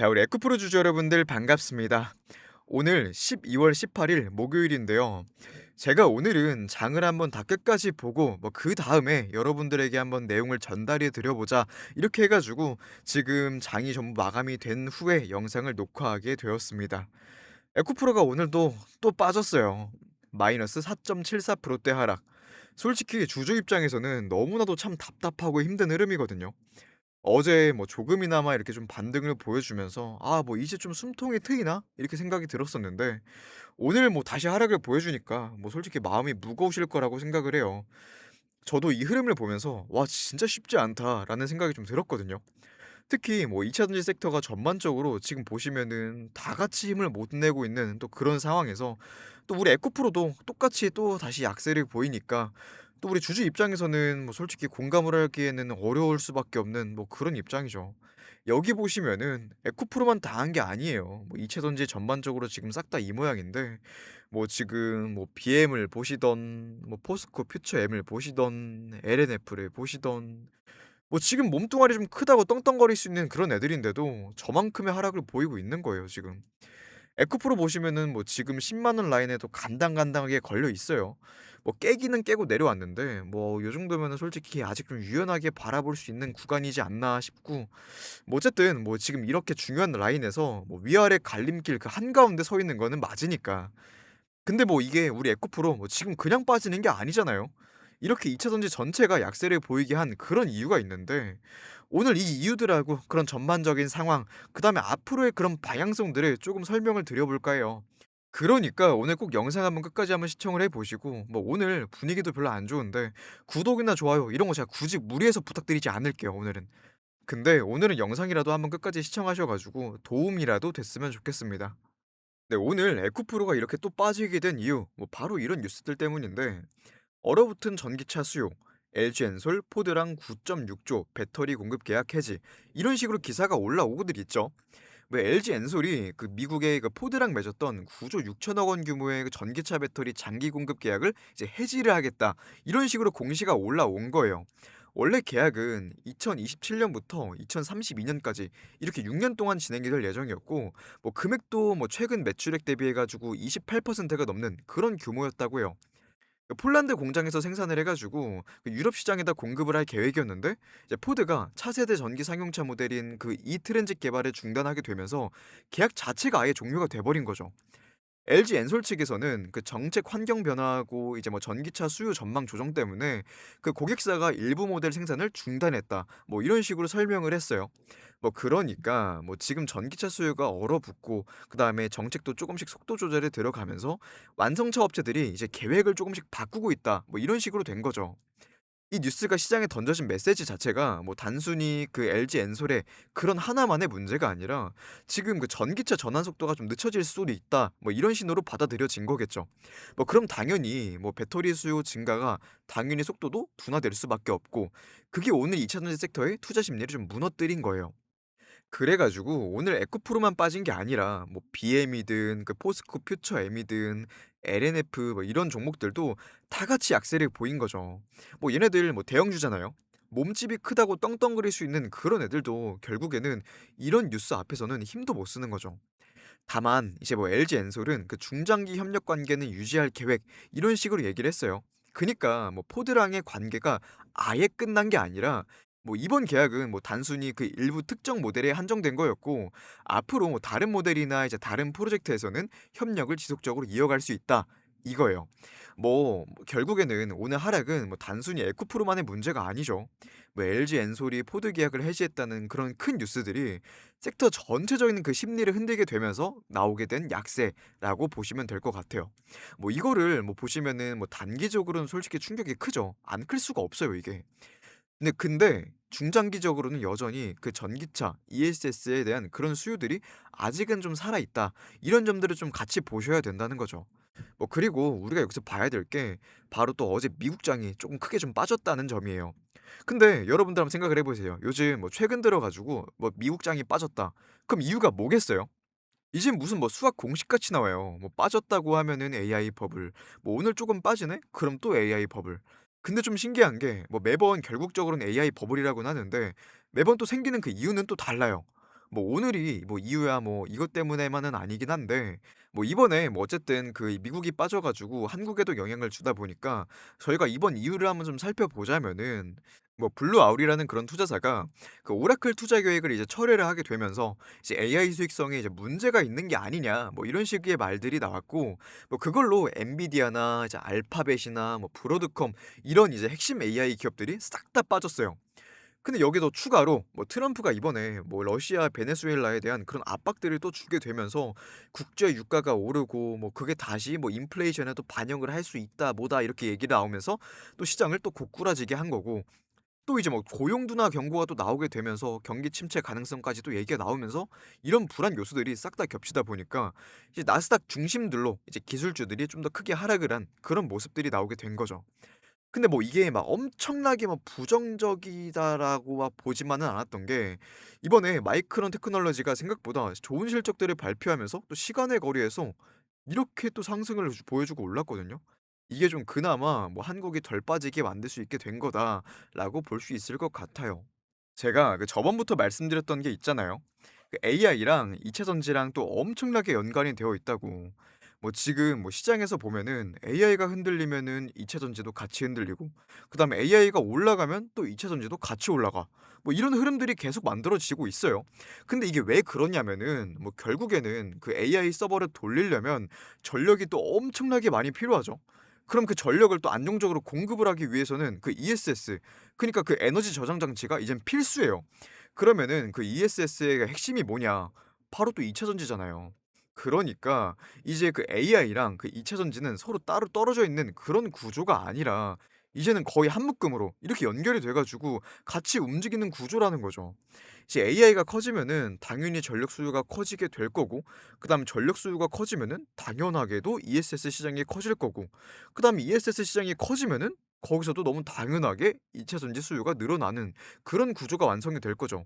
자, 우리 에코프로 주주 여러분들 반갑습니다. 오늘 12월 18일 목요일인데요. 제가 오늘은 장을 한번 다 끝까지 보고 뭐 그 다음에 여러분들에게 한번 내용을 전달해 드려보자 이렇게 해가지고 지금 장이 전부 마감이 된 후에 영상을 녹화하게 되었습니다. 에코프로가 오늘도 또 빠졌어요. 마이너스 4.74%대 하락. 솔직히 주주 입장에서는 너무나도 참 답답하고 힘든 흐름이거든요. 어제 뭐 조금이나마 이렇게 좀 반등을 보여주면서 '아 뭐 이제 좀 숨통이 트이나?' 이렇게 생각이 들었었는데 오늘 뭐 다시 하락을 보여주니까 뭐 솔직히 마음이 무거우실 거라고 생각을 해요. 저도 이 흐름을 보면서 '와 진짜 쉽지 않다.'라는 생각이 좀 들었거든요. 특히 뭐 2 차 전지 섹터가 전반적으로 지금 보시면은 다 같이 힘을 못 내고 있는 또 그런 상황에서 또 우리 에코프로도 똑같이 또 다시 약세를 보이니까 또 우리 주주 입장에서는 뭐 솔직히 공감을 하기에는 어려울 수밖에 없는 뭐 그런 입장이죠. 여기 보시면은 에코프로만 당한 게 아니에요. 뭐 이체전지 전반적으로 지금 싹 다 이 모양인데 뭐 지금 뭐 BM을 보시던 뭐 포스코 퓨처엠을 보시던 LNF를 보시던 뭐 지금 몸뚱아리 좀 크다고 떵떵거릴 수 있는 그런 애들인데도 저만큼의 하락을 보이고 있는 거예요 지금. 에코프로 보시면은 뭐 지금 1 0원 라인에도 간당간당하게 걸려 있어요. 뭐 깨기는 깨고 내려왔는데 뭐 요 정도면은 솔직히 아직 좀 유연하게 바라볼 수 있는 구간이지 않나 싶고 뭐 어쨌든 뭐 지금 이렇게 중요한 라인에서 뭐 위아래 갈림길 그 한가운데 서 있는 거는 맞으니까. 근데 뭐 이게 우리 에코프로 뭐 지금 그냥 빠지는 게 아니잖아요. 이렇게 2차 전지 전체가 약세를 보이게 한 그런 이유가 있는데 오늘 이 이유들하고 그런 전반적인 상황 그 다음에 앞으로의 그런 방향성들을 쪼금 설명을 드려 볼까 해요. 그러니까 오늘 꼭 영상 한번 끝까지 한번 시청을 해 보시고 뭐 오늘 분위기도 별로 안 좋은데 구독이나 좋아요 이런 거 제가 굳이 무리해서 부탁드리지 않을게요 오늘은. 근데 오늘은 영상이라도 한번 끝까지 시청하셔 가지고 도움이라도 됐으면 좋겠습니다. 네 오늘 에코프로가 이렇게 또 빠지게 된 이유 뭐 바로 이런 뉴스들 때문인데 얼어붙은 전기차 수요, LG엔솔, 포드랑 9.6조 배터리 공급 계약 해지 이런 식으로 기사가 올라오고들 있죠. 왜 LG엔솔이 그 미국의 그 포드랑 맺었던 9조 6천억 원 규모의 그 전기차 배터리 장기 공급 계약을 이제 해지를 하겠다 이런 식으로 공시가 올라온 거예요. 원래 계약은 2027년부터 2032년까지 이렇게 6년 동안 진행이 될 예정이었고 뭐 금액도 뭐 최근 매출액 대비해 가지고 28%가 넘는 그런 규모였다고 해요. 그 폴란드 공장에서 생산을 해 가지고 그 유럽 시장에다 공급을 할 계획이었는데 이제 포드가 차세대 전기 상용차 모델인 그 E-트렌sit 개발을 중단하게 되면서 계약 자체가 아예 종료가 돼 버린 거죠. LG 엔솔 측에서는 그 정책 환경 변화하고 이제 뭐 전기차 수요 전망 조정 때문에 그 고객사가 일부 모델 생산을 중단했다. 뭐 이런 식으로 설명을 했어요. 뭐 그러니까 뭐 지금 전기차 수요가 얼어붙고 그다음에 정책도 조금씩 속도 조절에 들어가면서 완성차 업체들이 이제 계획을 조금씩 바꾸고 있다. 뭐 이런 식으로 된 거죠. 이 뉴스가 시장에 던져진 메시지 자체가 뭐 단순히 그 LG 엔솔의 그런 하나만의 문제가 아니라 지금 그 전기차 전환 속도가 좀 늦춰질 수도 있다. 뭐 이런 신호로 받아들여진 거겠죠. 뭐 그럼 당연히 뭐 배터리 수요 증가가 당연히 속도도 둔화될 수밖에 없고 그게 오늘 2차 전지 섹터의 투자 심리를 좀 무너뜨린 거예요. 그래 가지고 오늘 에코프로만 빠진 게 아니라 뭐 BM이든 그 포스코 퓨처엠이든 LNF 뭐 이런 종목들도 다 같이 약세를 보인 거죠. 뭐 얘네들 뭐 대형주잖아요. 몸집이 크다고 떵떵거릴 수 있는 그런 애들도 결국에는 이런 뉴스 앞에서는 힘도 못 쓰는 거죠. 다만 이제 뭐 LG엔솔은 그 중장기 협력 관계는 유지할 계획 이런 식으로 얘기를 했어요. 그니까 뭐 포드랑의 관계가 아예 끝난 게 아니라 뭐 이번 계약은 뭐 단순히 그 일부 특정 모델에 한정된 거였고 앞으로 뭐 다른 모델이나 이제 다른 프로젝트에서는 협력을 지속적으로 이어갈 수 있다. 이거예요. 뭐 결국에는 오늘 하락은 뭐 단순히 에코프로만의 문제가 아니죠. 뭐 LG 엔솔이 포드 계약을 해지했다는 그런 큰 뉴스들이 섹터 전체적인 그 심리를 흔들게 되면서 나오게 된 약세라고 보시면 될 것 같아요. 뭐 이거를 뭐 보시면은 뭐 단기적으로는 솔직히 충격이 크죠. 안 클 수가 없어요, 이게. 네 근데 중장기적으로는 여전히 그 전기차 ESS에 대한 그런 수요들이 아직은 좀 살아 있다. 이런 점들을 좀 같이 보셔야 된다는 거죠. 뭐 그리고 우리가 여기서 봐야 될 게 바로 또 어제 미국장이 조금 크게 좀 빠졌다는 점이에요. 근데 여러분들 한번 생각을 해 보세요. 요즘 뭐 최근 들어 가지고 뭐 미국장이 빠졌다. 그럼 이유가 뭐겠어요? 이젠 무슨 뭐 수학 공식같이 나와요. 뭐 빠졌다고 하면은 AI 버블, 뭐 오늘 조금 빠지네? 그럼 또 AI 버블. 근데 좀 신기한 게 뭐 매번 결국적으로는 AI 버블이라고는 하는데 매번 또 생기는 그 이유는 또 달라요. 뭐 오늘이 뭐 이유야 뭐 이것 때문에만은 아니긴 한데 뭐 이번에 뭐 어쨌든 그 미국이 빠져 가지고 한국에도 영향을 주다 보니까 저희가 이번 이유를 한번 좀 살펴보자면은 뭐 블루 아울이라는 그런 투자사가 그 오라클 투자 계획을 이제 철회를 하게 되면서 이제 "AI 수익성에 이제 문제가 있는 게 아니냐." 뭐 이런 식의 말들이 나왔고 뭐 그걸로 엔비디아나 이제 알파벳이나 뭐 브로드컴 이런 이제 핵심 AI 기업들이 싹 다 빠졌어요. 근데 여기서 추가로 뭐 트럼프가 이번에 뭐 러시아 베네수엘라에 대한 그런 압박들을 또 주게 되면서 국제 유가가 오르고 뭐 그게 다시 뭐 인플레이션에 또 반영을 할 수 있다 뭐다 이렇게 얘기가 나오면서 또 시장을 또 고꾸라지게 한 거고 또 이제 뭐 고용 둔화 경고가 또 나오게 되면서 경기 침체 가능성까지 또 얘기가 나오면서 이런 불안 요소들이 싹 다 겹치다 보니까 이제 나스닥 중심들로 이제 기술주들이 좀 더 크게 하락을 한 그런 모습들이 나오게 된 거죠. 근데 뭐 이게 막 엄청나게 막 부정적이다라고 막 보지만은 않았던 게 이번에 마이크론 테크놀로지가 생각보다 좋은 실적들을 발표하면서 또 시간의 거리에서 이렇게 또 상승을 주 보여주고 올랐거든요. 이게 좀 그나마 뭐 '한국이 덜 빠지게 만들 수 있게 된 거다.'라고 볼 수 있을 것 같아요. 제가 그 저번부터 말씀드렸던 게 있잖아요. 그 AI랑 이체 전지랑 또 엄청나게 연관이 되어 있다고. 뭐 지금 뭐 시장에서 보면은 AI가 흔들리면은 이체 전지도 같이 흔들리고 그다음에 AI가 올라가면 또 이체 전지도 같이 올라가. 뭐 이런 흐름들이 계속 만들어지고 있어요. 근데 이게 왜 그러냐면은 뭐 결국에는 그 AI 서버를 돌리려면 전력이 또 엄청나게 많이 필요하죠. 그럼 그 전력을 또 안정적으로 공급을 하기 위해서는 그 ESS 그니까 그 에너지 저장 장치가 이젠 필수예요. 그러면은 그 ESS의 핵심이 뭐냐? 바로 또 이체 전지잖아요. 그러니까 이제 그 AI랑 그 이체 전지는 서로 따로 떨어져 있는 그런 구조가 아니라 이제는 거의 한 묶음으로 이렇게 연결이 돼 가지고 같이 움직이는 구조라는 거죠. 이제 AI가 커지면은 당연히 전력 수요가 커지게 될 거고 그 다음에 전력 수요가 커지면은 당연하게도 ESS 시장이 커질 거고 그 다음에 ESS 시장이 커지면은 거기서도 너무 당연하게 2차 전지 수요가 늘어나는 그런 구조가 완성이 될 거죠.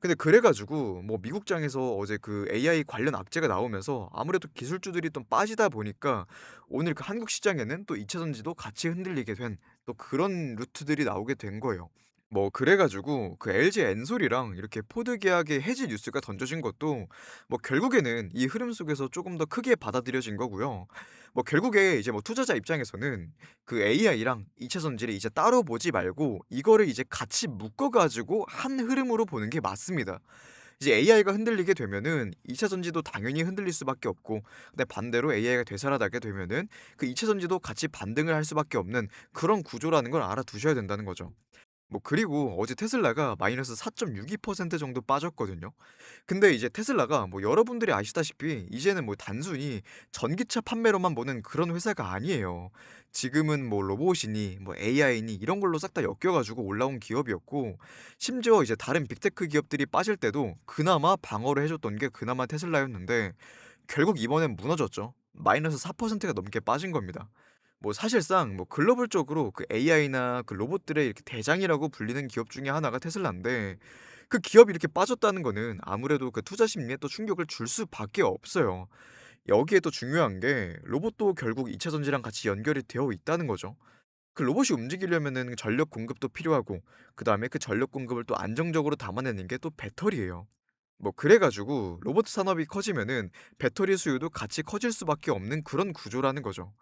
근데 그래 가지고 뭐 미국장에서 어제 그 AI 관련 악재가 나오면서 아무래도 기술주들이 좀 빠지다 보니까 오늘 그 한국 시장에는 또 2차 전지도 같이 흔들리게 된 또 그런 루트들이 나오게 된 거예요. 뭐 그래 가지고 그 LG 엔솔이랑 이렇게 포드 계약의 해지 뉴스가 던져진 것도 뭐 결국에는 이 흐름 속에서 조금 더 크게 받아들여진 거고요. 뭐 결국에 이제 뭐 투자자 입장에서는 그 AI랑 2차 전지를 이제 따로 보지 말고 이거를 이제 같이 묶어 가지고 한 흐름으로 보는 게 맞습니다. 이제 AI가 흔들리게 되면은 2차 전지도 당연히 흔들릴 수밖에 없고 근데 반대로 AI가 되살아나게 되면은 그 2차 전지도 같이 반등을 할 수밖에 없는 그런 구조라는 걸 알아두셔야 된다는 거죠. 뭐 그리고 어제 테슬라가 마이너스 4.62% 정도 빠졌거든요. 근데 이제 테슬라가 뭐 여러분들이 아시다시피 이제는 뭐 단순히 전기차 판매로만 보는 그런 회사가 아니에요. 지금은 뭐 로봇이니 뭐 AI니 이런 걸로 싹 다 엮여 가지고 올라온 기업이었고 심지어 이제 다른 빅테크 기업들이 빠질 때도 그나마 방어를 해 줬던 게 그나마 테슬라였는데 결국 이번엔 무너졌죠. 마이너스 4%가 넘게 빠진 겁니다. 뭐 사실상 뭐 글로벌적으로 그 AI나 그 로봇들의 이렇게 대장이라고 불리는 기업 중에 하나가 테슬라인데 그 기업이 이렇게 빠졌다는 거는 아무래도 그 투자 심리에 또 충격을 줄 수밖에 없어요. 여기에 또 중요한 게 로봇도 결국 2차 전지랑 같이 연결이 되어 있다는 거죠. 그 로봇이 움직이려면은 전력 공급도 필요하고 그다음에 그 전력 공급을 또 안정적으로 담아내는 게 또 배터리예요. 뭐 그래 가지고 로봇 산업이 커지면은 배터리 수요도 같이 커질 수밖에 없는 그런 구조라는 거죠.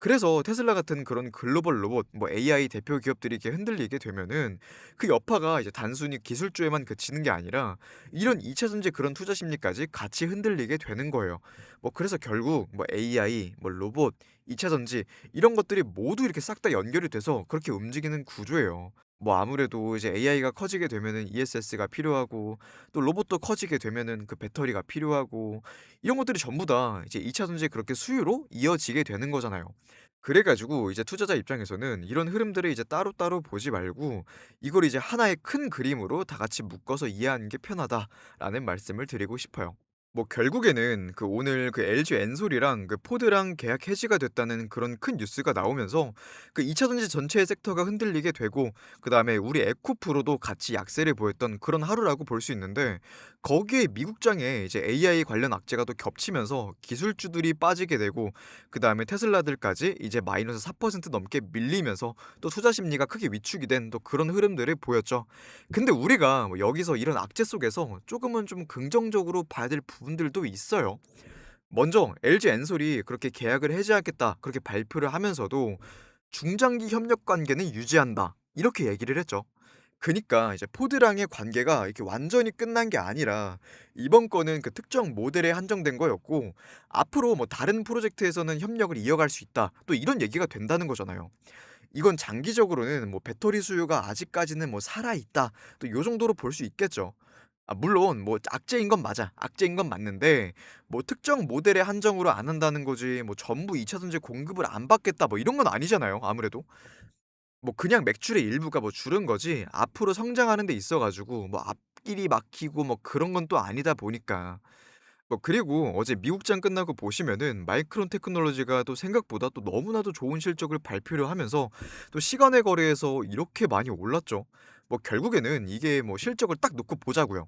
그래서 테슬라 같은 그런 글로벌 로봇 뭐 AI 대표 기업들이 이렇게 흔들리게 되면은 그 여파가 이제 단순히 기술주에만 그치는 게 아니라 이런 2차 전지 그런 투자 심리까지 같이 흔들리게 되는 거예요. 뭐 그래서 결국 뭐 AI, 뭐 로봇, 2차 전지 이런 것들이 모두 이렇게 싹 다 연결이 돼서 그렇게 움직이는 구조예요. 뭐 아무래도 이제 AI가 커지게 되면은 ESS가 필요하고 또 로봇도 커지게 되면은 그 배터리가 필요하고 이런 것들이 전부 다 이제 2차 전지에 그렇게 수요로 이어지게 되는 거잖아요. 그래 가지고 이제 투자자 입장에서는 이런 흐름들을 이제 따로따로 보지 말고 이걸 이제 하나의 큰 그림으로 다 같이 묶어서 이해하는 게 편하다라는 말씀을 드리고 싶어요. 뭐 결국에는 그 오늘 그 LG 엔솔이랑 그 포드랑 계약 해지가 됐다는 그런 큰 뉴스가 나오면서 그 2차 전지 전체의 섹터가 흔들리게 되고 그다음에 우리 에코프로도 같이 약세를 보였던 그런 하루라고 볼 수 있는데 거기에 미국장에 이제 AI 관련 악재가 또 겹치면서 기술주들이 빠지게 되고 그다음에 테슬라들까지 이제 마이너스 4% 넘게 밀리면서 또 투자 심리가 크게 위축이 된 또 그런 흐름들을 보였죠. 근데 우리가 뭐 여기서 이런 악재 속에서 쪼금은 좀 긍정적으로 봐야 될 부분들도 있어요. 먼저 LG 엔솔이 그렇게 "계약을 해지하겠다." 그렇게 발표를 하면서도 "중장기 협력 관계는 유지한다." 이렇게 얘기를 했죠. 그니까 이제 포드랑의 관계가 이렇게 완전히 끝난 게 아니라 이번 건은 그 특정 모델에 한정된 거였고 앞으로 뭐 "다른 프로젝트에서는 협력을 이어갈 수 있다." 또 이런 얘기가 된다는 거잖아요. 이건 장기적으로는 뭐 '배터리 수요가 아직까지는 뭐 살아 있다.' 또 요 정도로 볼 수 있겠죠. 아 물론 뭐 악재인 건 맞아. 악재인 건 맞는데 뭐 특정 모델에 한정으로 안 한다는 거지 뭐 '전부 2차 전지 공급을 안 받겠다.' 뭐 이런 건 아니잖아요 아무래도. 뭐 그냥 매출의 일부가 뭐 줄은 거지 앞으로 성장하는 데 있어 가지고 뭐 앞길이 막히고 뭐 그런 건 또 아니다 보니까. 뭐 그리고 어제 미국장 끝나고 보시면은 마이크론 테크놀로지가 또 생각보다 또 너무나도 좋은 실적을 발표를 하면서 또 시간의 거래에서 이렇게 많이 올랐죠. 뭐 결국에는 이게 뭐 실적을 딱 놓고 보자고요.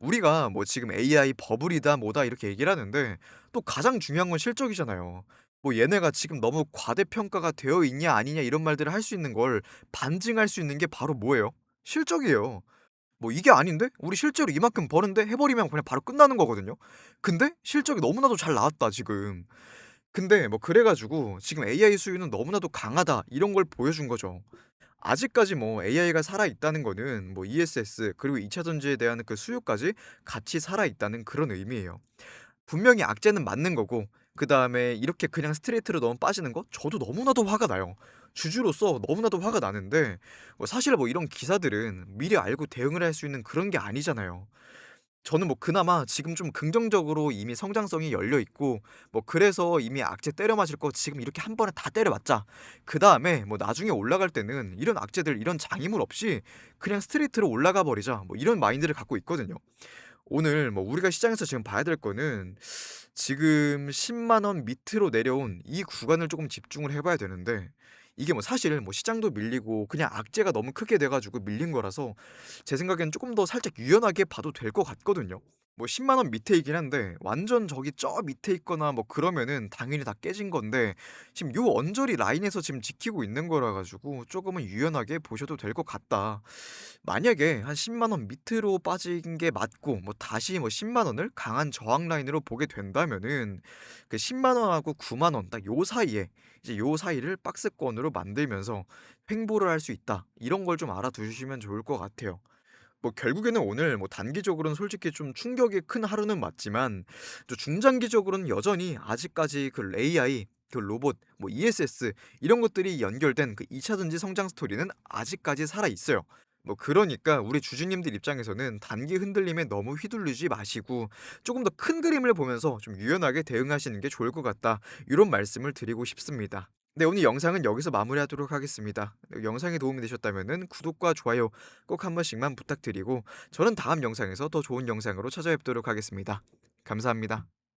우리가 뭐 지금 "AI 버블이다. 뭐다." 이렇게 얘기를 하는데 또 가장 중요한 건 실적이잖아요. 뭐 "얘네가 지금 너무 과대평가가 되어 있냐 아니냐." 이런 말들을 할 수 있는 걸 반증할 수 있는 게 바로 뭐예요? 실적이에요. 뭐 "이게 아닌데? 우리 실제로 이만큼 버는데?" 해 버리면 그냥 바로 끝나는 거거든요. 근데 실적이 너무나도 잘 나왔다 지금. 근데 뭐 그래 가지고 지금 "AI 수요는 너무나도 강하다." 이런 걸 보여준 거죠. 아직까지 뭐 AI가 살아있다는 거는 뭐 ESS 그리고 2차 전지에 대한 그 수요까지 같이 살아있다는 그런 의미예요. 분명히 악재는 맞는 거고 그 다음에 이렇게 그냥 스트레이트로 너무 빠지는 거 저도 너무나도 화가 나요. 주주로서 너무나도 화가 나는데 뭐 사실 뭐 이런 기사들은 미리 알고 대응을 할 수 있는 그런 게 아니잖아요. 저는 뭐 그나마 지금 좀 긍정적으로 이미 성장성이 열려 있고 뭐 그래서 이미 악재 때려 맞을 거 지금 이렇게 한 번에 다 때려 맞자. 그다음에 뭐 나중에 올라갈 때는 이런 악재들 이런 장애물 없이 그냥 스트레이트로 올라가 버리자. 뭐 이런 마인드를 갖고 있거든요. 오늘 뭐 우리가 시장에서 지금 봐야 될 거는 지금 100,000원 밑으로 내려온 이 구간을 쪼금 집중을 해 봐야 되는데 이게 뭐 사실 뭐 시장도 밀리고 그냥 악재가 너무 크게 돼 가지고 밀린 거라서 제 생각에는 쪼끔 더 살짝 유연하게 봐도 될 것 같거든요. 뭐 100,000원 밑에이긴 한데 완전 저기 저 밑에 있거나 뭐 그러면은 당연히 다 깨진 건데 지금 요 언저리 라인에서 지금 지키고 있는 거라 가지고 쪼금은 유연하게 보셔도 될 것 같다. 만약에 한 100,000원 밑으로 빠진 게 맞고 뭐 다시 뭐 100,000 원을 강한 저항 라인으로 보게 된다면은 그 100,000 원하고 90,000원딱 요 사이에 이제 요 사이를 박스권으로 만들면서 횡보를 할 수 있다. 이런 걸 좀 알아두시면 좋을 것 같아요. 뭐 결국에는 오늘 뭐 단기적으로는 솔직히 좀 충격이 큰 하루는 맞지만 또 중장기적으로는 여전히 아직까지 그 AI 그 로봇 뭐 ESS 이런 것들이 연결된 그 2차 전지 성장 스토리는 아직까지 살아 있어요. 뭐 그러니까 우리 주주님들 입장에서는 단기 흔들림에 너무 휘둘리지 마시고 쪼금 더 큰 그림을 보면서 좀 유연하게 대응하시는 게 좋을 것 같다. 요런 말씀을 드리고 싶습니다. 네 오늘 영상은 여기서 마무리하도록 하겠습니다. 네 영상이 도움이 되셨다면은 구독과 좋아요 꼭 한 번씩만 부탁드리고 저는 다음 영상에서 더 좋은 영상으로 찾아뵙도록 하겠습니다. 감사합니다.